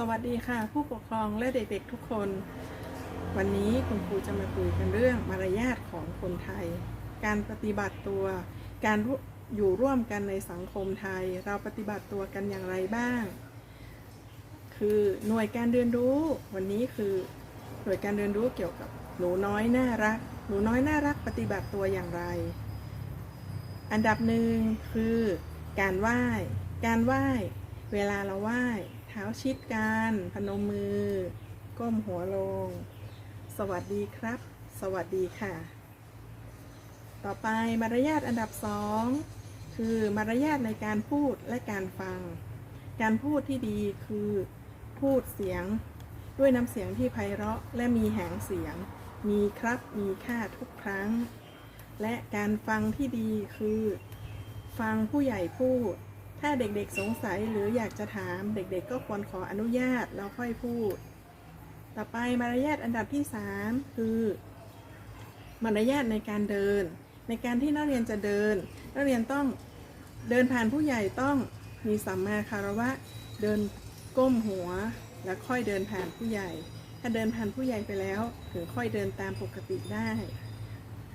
สวัสดีค่ะ ผู้ปกครองและเด็กๆทุกคน วันนี้คุณครูจะมาคุยกันเรื่องมารยาทของคนไทย การปฏิบัติตัว การอยู่ร่วมกันในสังคมไทย เราปฏิบัติตัวกันอย่างไรบ้าง คือหน่วยการเรียนรู้วันนี้คือหน่วยการเรียนรู้เกี่ยวกับหนูน้อยน่ารัก หนูน้อยน่ารักปฏิบัติตัวอย่างไร อันดับหนึ่งคือ การไหว้ การไหว้ เวลาเราไหว้ ท้าชิดกัน พนมมือ ก้มหัวลง สวัสดีครับ สวัสดีค่ะ ต่อไปมารยาทอันดับสองคือมารยาทในการพูดและการฟัง การพูดที่ดีคือพูดเสียงด้วยน้ำเสียงที่ไพเราะและมีแหงเสียง มีครับมีค่าทุกครั้ง และการฟังที่ดีคือ ฟังผู้ใหญ่พูด ถ้าเด็กๆสงสัยหรืออยากจะถามเด็กๆ ก็ควรขออนุญาตแล้วค่อยพูด ต่อไปมารยาทอันดับที่ 3 คือ มารยาทในการเดิน ในการที่นักเรียนจะเดิน นักเรียนต้องเดินผ่านผู้ใหญ่ต้องมีสัมมาคารวะ เดินก้มหัวแล้วค่อยเดินผ่านผู้ใหญ่ ถ้าเดินผ่านผู้ใหญ่ไปแล้วถึงค่อยเดินตามปกติได้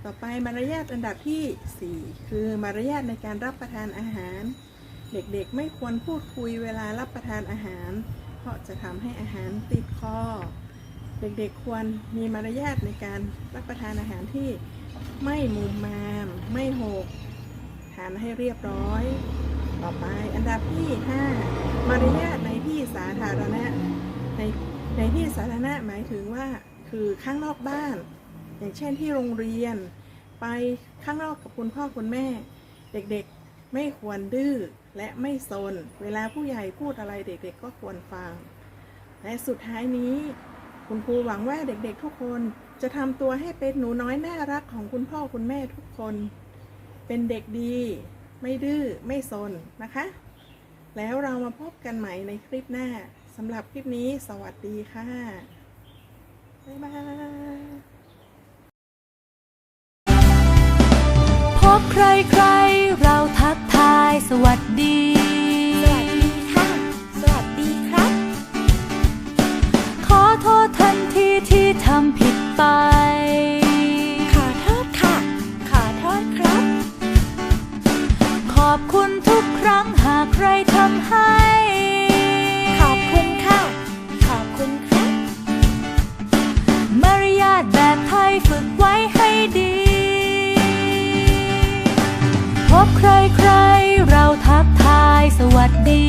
ต่อไปมารยาทอันดับทีสี่4 คือมารยาทในการรับประทานอาหาร เด็กๆไม่ควรพูดคุยเวลารับประทานอาหาร เพราะจะทำให้อาหารติดคอ เด็กๆควรมีมารยาทในการรับประทานอาหารที่ไม่มุมมาม ไม่หก ทานให้เรียบร้อย ต่อไปอันดับที่ 5 มารยาทในที่สาธารณะ ในในที่สาธารณะหมายถึงว่าคือข้างนอกบ้าน อย่างเช่นที่โรงเรียน ไปข้างนอกกับคุณพ่อคุณแม่ เด็กๆ ไม่ควรดื้อและไม่ซน เวลาผู้ใหญ่พูดอะไรเด็กๆก็ควรฟัง และสุดท้ายนี้ คุณครูหวังว่าเด็กๆทุกคนจะทำตัวให้เป็นหนูน้อยน่ารักของคุณพ่อคุณแม่ทุกคน เป็นเด็กดี ไม่ดื้อไม่ซนนะคะ แล้วเรามาพบกันใหม่ในคลิปหน้าสำหรับคลิปนี้สวัสดีค่ะ บ๊ายบายพบใครใคร ที่ทำผิดไป ขอโทษค่ะ ขอโทษครับ ขอบคุณทุกครั้งหากใครทำให้ ขอบคุณค่ะ ขอบคุณครับ มารยาทแบบไทยฝึกไว้ให้ดี พบใครใครๆเราทักทายสวัสดี